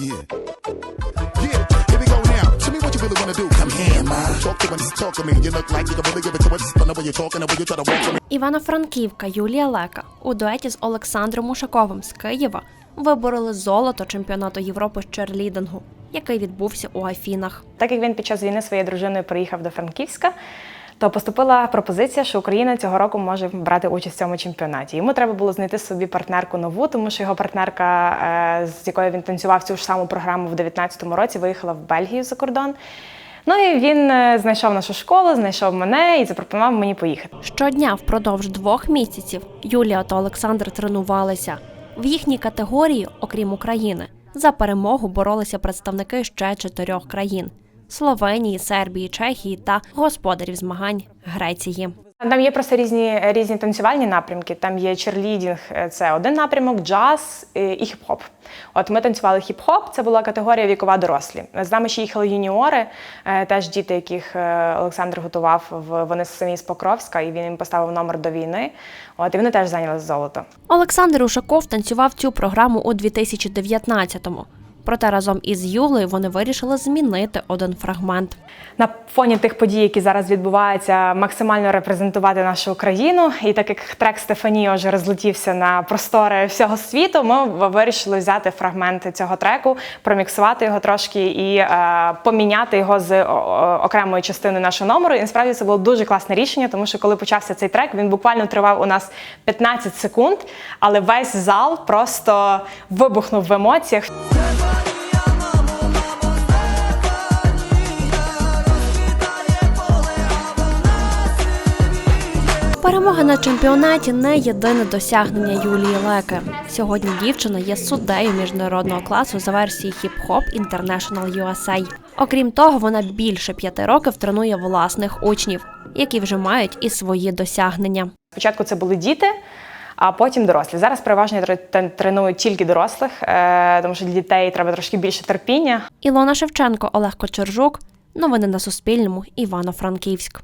Yeah. Yeah, here we go now. Show me what you really wanna do. Come here, ma. Talk to me, talk to me. You look like you can really give it to us. But the way you're talking, way you try to walk for me. Івано-Франківка Юлія Лека у дуеті з Олександром Ушаковим з Києва вибороли золото чемпіонату Європи з черлідингу, який відбувся у Афінах. Так як він під час війни своєю дружиною приїхав до Франківська, то поступила пропозиція, що Україна цього року може брати участь в цьому чемпіонаті. Йому треба було знайти собі партнерку нову, тому що його партнерка, е, з якою він танцював цю ж саму програму в 2019 році, виїхала в Бельгію за кордон. Ну і він е, знайшов нашу школу, знайшов мене і запропонував мені поїхати. Щодня впродовж двох місяців Юлія та Олександр тренувалися. В їхній категорії, окрім України, за перемогу боролися представники ще чотирьох країн: Словенії, Сербії, Чехії та господарів змагань Греції. Там є просто різні, різні танцювальні напрямки. Там є черлідінг, е, це один напрямок, джаз е, і хіп-хоп. От ми танцювали хіп-хоп, це була категорія вікова дорослі. З нами ще їхали юніори, е, теж діти, яких Олександр готував. в- Вони самі з Покровська, і він їм поставив номер до війни. От і вони теж зайняли золото. Олександр Ушаков танцював цю програму у 2019-му. Проте разом із Юлею вони вирішили змінити один фрагмент. на фоні тих подій, які зараз відбуваються, максимально репрезентувати нашу країну. І так як трек Стефанії вже розлетівся на простори всього світу, ми вирішили взяти фрагменти цього треку, проміксувати його трошки і е, поміняти його з о- о- окремою частиною нашого номеру. І насправді це було дуже класне рішення, тому що коли почався цей трек, він буквально тривав у нас 15 секунд, але весь зал просто вибухнув в емоціях. Перемога на чемпіонаті не єдине досягнення Юлії Леки. Сьогодні дівчина є суддею міжнародного класу за версії хіп-хоп International USA. Окрім того, вона більше п'яти років тренує власних учнів, які вже мають і свої досягнення. Спочатку це були діти, а потім дорослі. Зараз переважно я треную тільки дорослих, е, тому що для дітей треба трошки більше терпіння. Ілона Шевченко, Олег Кочержук. Новини на Суспільному. Івано-Франківськ.